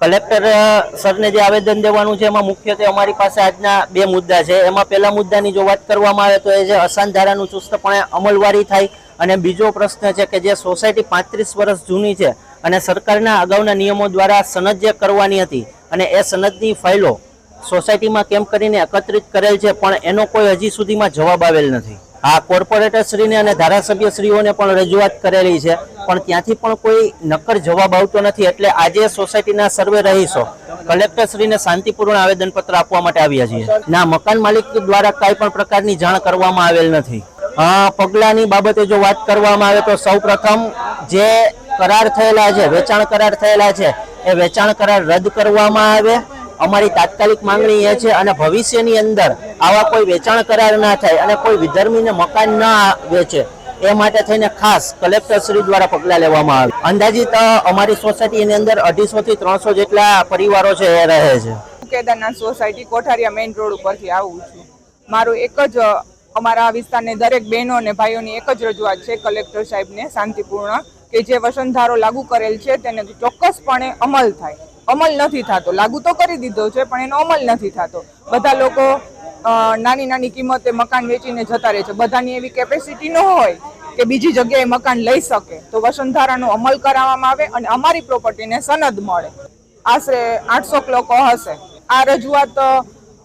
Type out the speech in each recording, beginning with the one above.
Collector સરને જે આવેદન દેવાનું છે, એમાં મુખ્યત્વે અમારી પાસે આજના બે મુદ્દા છે. એમાં પહેલા મુદ્દાની જો વાત કરવામાં આવે તો એ છે અસાન ધારાનું ચુસ્તપણે અમલવારી થાય અને બીજો પ્રશ્ન છે કે જે સોસાયટી પાંત્રીસ વર્ષ જૂની છે અને સરકારના અગાઉના નિયમો દ્વારા સનદ જે કરવાની હતી અને એ સનદની ફાઇલો સોસાયટીમાં કેમ કરીને એકત્રિત કરેલ છે, પણ એનો કોઈ હજી સુધીમાં જવાબ આવેલ નથી. આ કોર્પોરેટર શ્રીને અને ધારાસભ્ય શ્રીઓને પણ રજૂઆત કરેલી છે. પણ ત્યાંથી પણ કોઈ નક્કર જવાબ આવતો નથી. એટલે આજે સોસાયટીના સર્વે રહીશો, કલેક્ટર શ્રીને શાંતિપૂર્ણ આવેદનપત્ર આપવા માટે આવ્યા છીએ. ના, મકાન માલિક દ્વારા કાંઈ પણ પ્રકારની જાણ કરવામાં આવેલ નથી. પગલાંની બાબતે જો વાત કરવામાં આવે તો સૌપ્રથમ જે કરાર થયેલા છે, વેચાણ કરાર થયેલા છે, એ વેચાણ કરાર રદ કરવામાં આવે. અમારી તાત્કાલિક માંગણી એ છે અને ભવિષ્યની અંદર આવા કોઈ વેચાણ કરાર ના થાય અને કોઈ વિધર્મીને મકાન ના વેચે, એ માટે થઈને ખાસ કલેક્ટર શ્રી દ્વારા પગલાં લેવામાં આવે. અંદાજિત અમારી સોસાયટીની અંદર અઢીસોથી ત્રણસો જેટલા પરિવારો છે, એ રહે છે. Kedarnath society Kothariya main road ઉપરથી આવું છું. મારું એક જ અમારા વિસ્તારની દરેક બહેનો અને ભાઈઓની એક જ રજૂઆત છે, કલેક્ટર સાહેબને શાંતિપૂર્ણ કે જે વસંતધારો લાગુ કરેલ છે તેને ચોક્કસપણે અમલ થાય. અમલ નથી થતો. લાગુ તો કરી દીધો છે, પણ એનો અમલ નથી થતો. બધા લોકો નાની નાની કિંમતે મકાન વેચીને જતા રહે છે. બધાની એવી કેપેસિટી ન હોય કે બીજી જગ્યાએ મકાન લઈ શકે. તો વસંતધારાનો અમલ કરાવવામાં આવે અને અમારી પ્રોપર્ટીને સનદ મળે. આશરે આઠસો લોકો હશે. આ રજૂઆત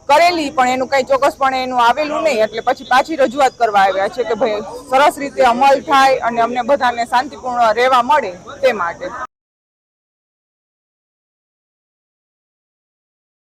કરેલી, પણ એનું કઈ ચોક્કસપણે એનું આવેલું નહીં. એટલે પછી પાછી રજૂઆત કરવા આવ્યા છે કે ભાઈ સરસ રીતે અમલ થાય અને અમને બધાને શાંતિપૂર્ણ રહેવા મળે તે માટે.